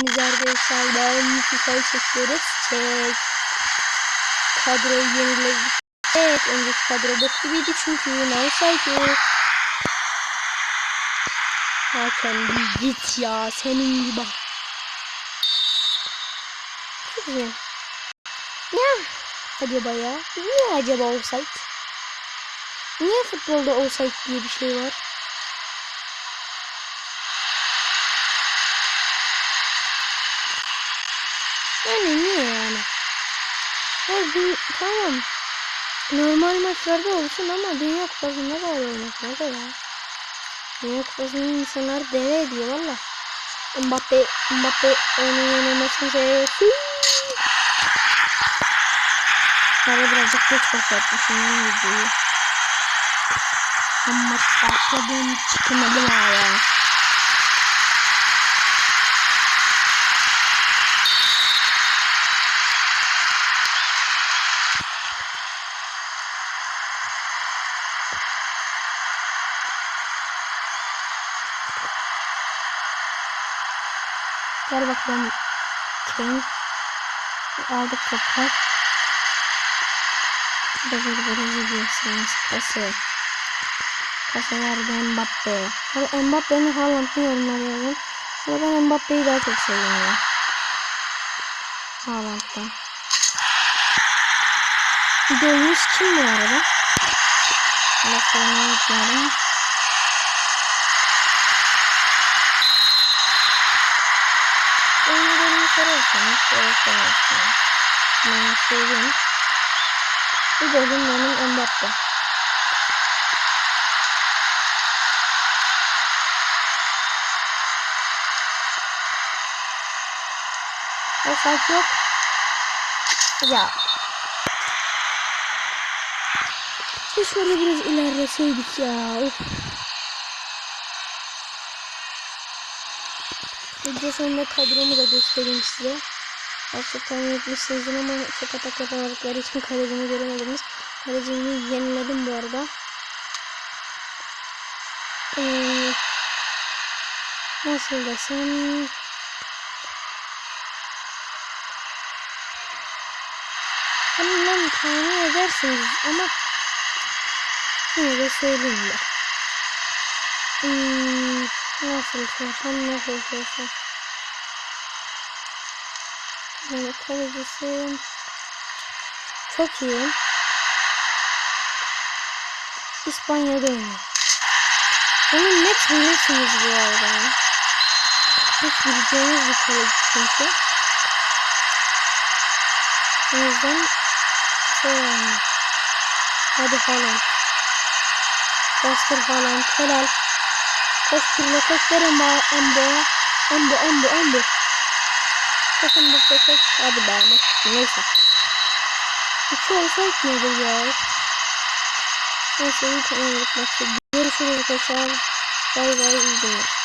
hepiniz arkadaşlar ben FIFA'yı çekiyoruz. Çek. Kadroyu yeniledik. Evet önceki kadro bok gibiydi çünkü Nausaydı. Hakan bir git ya senin gibi. Güzel. Ya acaba ya? Niye acaba offside? Niye futbolda offside diye bir şey var? Yani niye yani? Ya dü- tamam. Normal maçlarda olsun ama Dünya Kupası'nda da olmaz. Nerede ya? Dünya Kupası'nda insanlar deve ediyor valla. Mbappe, Mbappe onun yenilmesini seviyorsun. Bana birazcık geç başlatmışım ben videoyu. Ama başladığım çıkmadı ya. Gel bakalım. Kane. Aldık topu. Böyle gidiyorsunuz. Pası. Pası verdi Mbappe. Valla Mbappe'nin Haaland'ın yorumları yazın. Ama ben Mbappe'yi daha çok seviyorum ya. Haaland'dan. Golümüz kim bu arada? Unutmayalım. Benim golümü sorarsanız sorarsanız. Ben söyleyeyim. Bu golüm benim Mbappe. Offside yok. Ya. Keşke biraz ilerleseydik ya. Of. Video sonunda kadromu da göstereyim size. Aslında tahmin ama çok atak yapamadıkları için kalecimi göremediniz. Kalecimi yeniledim bu arada. Ee, nasıl desem... Hemen tahmin edersiniz ama yine de söyleyeyim de. Hmm, nasıl söylesem nasıl söylesem. Yani kalecisi çok iyi. İspanya'da oynuyor. Bunu net bilirsiniz bu arada. Hiç bileceğiniz bir kaleci çünkü. O yüzden şey. Hadi falan. Bastır falan. Helal. Koş kirle koş ver Embo. Embo. Embo. Embo. Embo. Koş Embo. Koş koş. Hadi be. Neyse. İki olsaydı nedir ya? Neyse iyi tanıdık maçı. Görüşürüz arkadaşlar. Bay bay iyi.